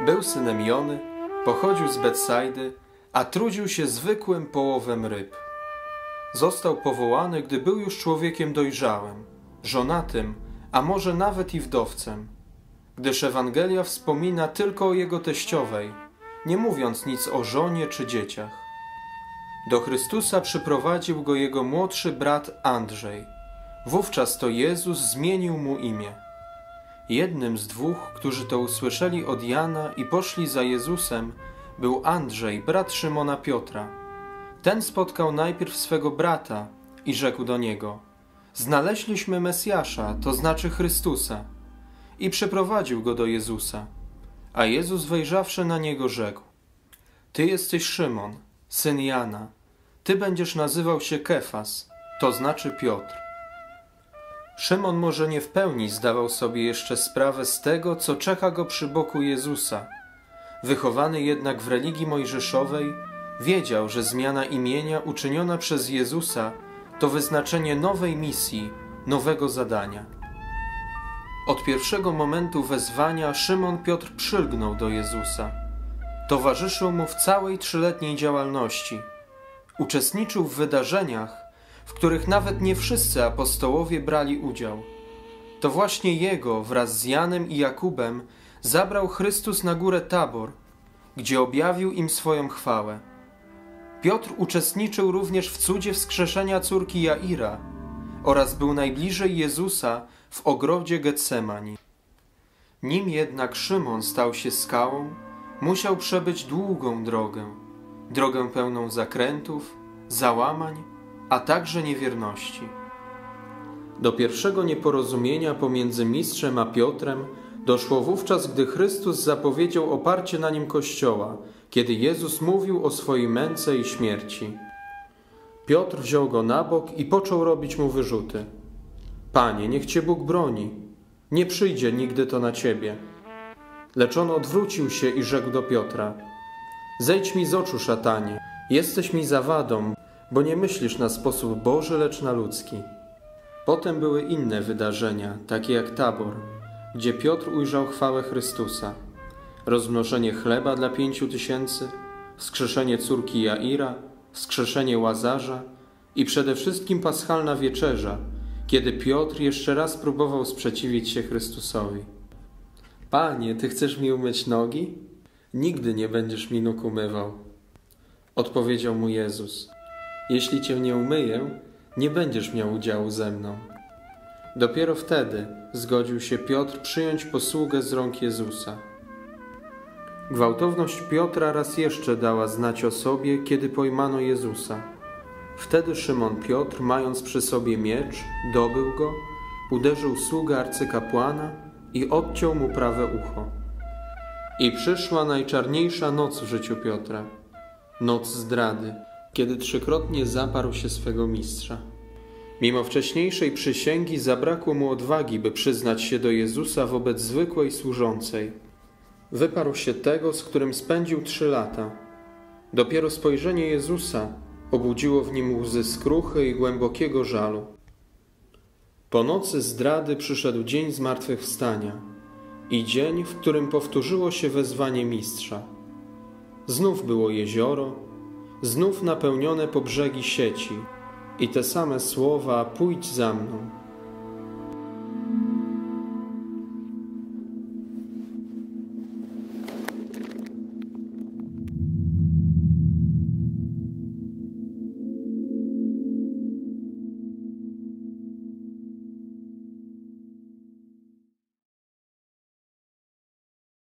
Był synem Jony, pochodził z Betsajdy, a trudził się zwykłym połowem ryb. Został powołany, gdy był już człowiekiem dojrzałym, żonatym, a może nawet i wdowcem, gdyż Ewangelia wspomina tylko o jego teściowej, nie mówiąc nic o żonie czy dzieciach. Do Chrystusa przyprowadził go jego młodszy brat Andrzej. Wówczas to Jezus zmienił mu imię. Jednym z dwóch, którzy to usłyszeli od Jana i poszli za Jezusem, był Andrzej, brat Szymona Piotra. Ten spotkał najpierw swego brata i rzekł do niego: Znaleźliśmy Mesjasza, to znaczy Chrystusa. I przyprowadził go do Jezusa. A Jezus wejrzawszy na niego rzekł: Ty jesteś Szymon, syn Jana. Ty będziesz nazywał się Kefas, to znaczy Piotr. Szymon może nie w pełni zdawał sobie jeszcze sprawę z tego, co czeka go przy boku Jezusa. Wychowany jednak w religii mojżeszowej, wiedział, że zmiana imienia uczyniona przez Jezusa to wyznaczenie nowej misji, nowego zadania. Od pierwszego momentu wezwania Szymon Piotr przylgnął do Jezusa. Towarzyszył mu w całej trzyletniej działalności. Uczestniczył w wydarzeniach, w których nawet nie wszyscy apostołowie brali udział. To właśnie jego wraz z Janem i Jakubem zabrał Chrystus na górę Tabor, gdzie objawił im swoją chwałę. Piotr uczestniczył również w cudzie wskrzeszenia córki Jaira oraz był najbliżej Jezusa w ogrodzie Getsemani. Nim jednak Szymon stał się skałą, musiał przebyć długą drogę, drogę pełną zakrętów, załamań, a także niewierności. Do pierwszego nieporozumienia pomiędzy mistrzem a Piotrem doszło wówczas, gdy Chrystus zapowiedział oparcie na nim Kościoła, kiedy Jezus mówił o swojej męce i śmierci. Piotr wziął go na bok i począł robić mu wyrzuty. Panie, niech cię Bóg broni. Nie przyjdzie nigdy to na ciebie. Lecz on odwrócił się i rzekł do Piotra: Zejdź mi z oczu, szatanie. Jesteś mi zawadą, bo nie myślisz na sposób Boży, lecz na ludzki. Potem były inne wydarzenia, takie jak tabor, gdzie Piotr ujrzał chwałę Chrystusa, rozmnożenie chleba dla pięciu tysięcy, wskrzeszenie córki Jaira, wskrzeszenie Łazarza i przede wszystkim paschalna wieczerza, kiedy Piotr jeszcze raz próbował sprzeciwić się Chrystusowi. Panie, Ty chcesz mi umyć nogi? Nigdy nie będziesz mi nóg umywał. Odpowiedział mu Jezus. Jeśli Cię nie umyję, nie będziesz miał udziału ze mną. Dopiero wtedy zgodził się Piotr przyjąć posługę z rąk Jezusa. Gwałtowność Piotra raz jeszcze dała znać o sobie, kiedy pojmano Jezusa. Wtedy Szymon Piotr, mając przy sobie miecz, dobył go, uderzył sługę arcykapłana i odciął mu prawe ucho. I przyszła najczarniejsza noc w życiu Piotra noc zdrady, kiedy trzykrotnie zaparł się swego mistrza. Mimo wcześniejszej przysięgi zabrakło mu odwagi, by przyznać się do Jezusa wobec zwykłej służącej. Wyparł się tego, z którym spędził trzy lata. Dopiero spojrzenie Jezusa obudziło w nim łzy skruchy i głębokiego żalu. Po nocy zdrady przyszedł dzień zmartwychwstania i dzień, w którym powtórzyło się wezwanie mistrza. Znów było jezioro, znów napełnione po brzegi sieci i te same słowa: Pójdź za mną.